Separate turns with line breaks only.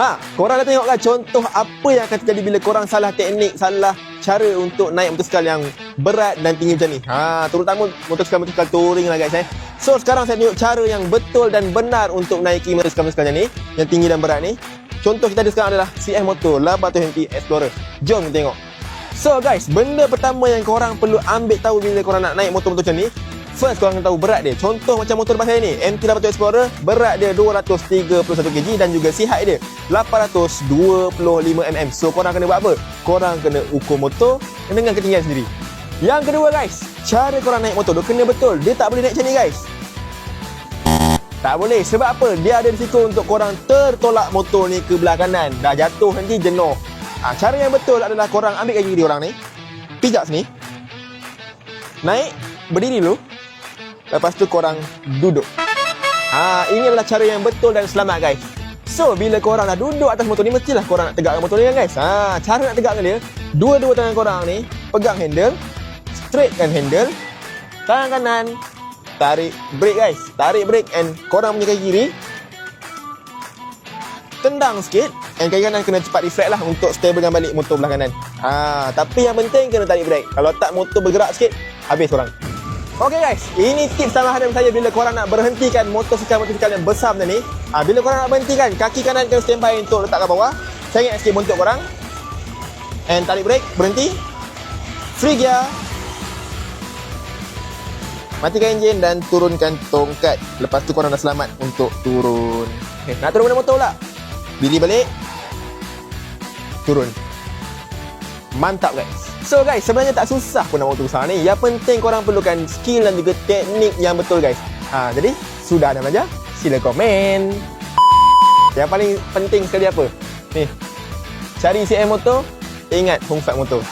Ha, korang dah tengok kan contoh apa yang akan terjadi bila korang salah teknik, salah cara untuk naik motosikal yang berat dan tinggi macam ni. Ha, terutama motosikal-motosikal touring lah guys eh. So sekarang saya tunjuk cara yang betul dan benar untuk naiki motosikal-motosikal macam ni, yang tinggi dan berat ni. Contoh kita ada sekarang adalah CF Moto Laba 20 Explorer. Jom kita tengok. So guys, benda pertama yang korang perlu ambil tahu bila korang nak naik motor-motor macam ni, First korang tahu berat dia. Contoh macam motor saya ni, MT-800 Explorer, berat dia 231 kg dan juga si height dia 825mm. So korang kena buat apa? Korang kena ukur motor dengan ketinggian sendiri. Yang kedua guys, cara korang naik motor tu kena betul. Dia tak boleh naik macam ni guys. Tak boleh. Sebab apa? Dia ada risiko untuk korang tertolak motor ni ke belah kanan. Dah jatuh nanti jenuh. Ha, cara yang betul adalah korang ambil kaki kiri orang ni. Pijak sini. Naik. Berdiri dulu. Lepas tu korang duduk. Ha, ini adalah cara yang betul dan selamat guys. So, bila korang dah duduk atas motor ni, mestilah korang nak tegakkan motor ni kan guys. Ha, cara nak tegakkan dia, dua-dua tangan korang ni, pegang handle, straightkan handle, tangan kanan, tarik brake guys. Tarik brake and korang punya kaki kiri, tendang sikit and kaki kanan kena cepat reflect lah untuk stablekan balik motor belah kanan. Ha, tapi yang penting kena tarik brake. Kalau tak motor bergerak sikit, habis korang. Okay guys, ini tips tambahan dari saya bila korang nak berhentikan motosikal-motosikal yang besar macam ni. Ha, bila korang nak berhentikan, kaki kanan kena standby untuk letak kat bawah. Saya ingat sikit bontot korang. And tarik brake, berhenti. Free gear. Matikan enjin dan turunkan tongkat. Lepas tu korang dah selamat untuk turun. Okay, nak turun mana motor pula? Bili balik. Turun. Mantap guys. So guys, sebenarnya tak susah pun nak motor besar ni. Yang penting korang perlukan skill dan juga teknik yang betul guys. Ha, jadi, sudah ada belajar? Sila komen. Yang paling penting sekali apa? Ni. Cari CM motor, ingat Hong Motor.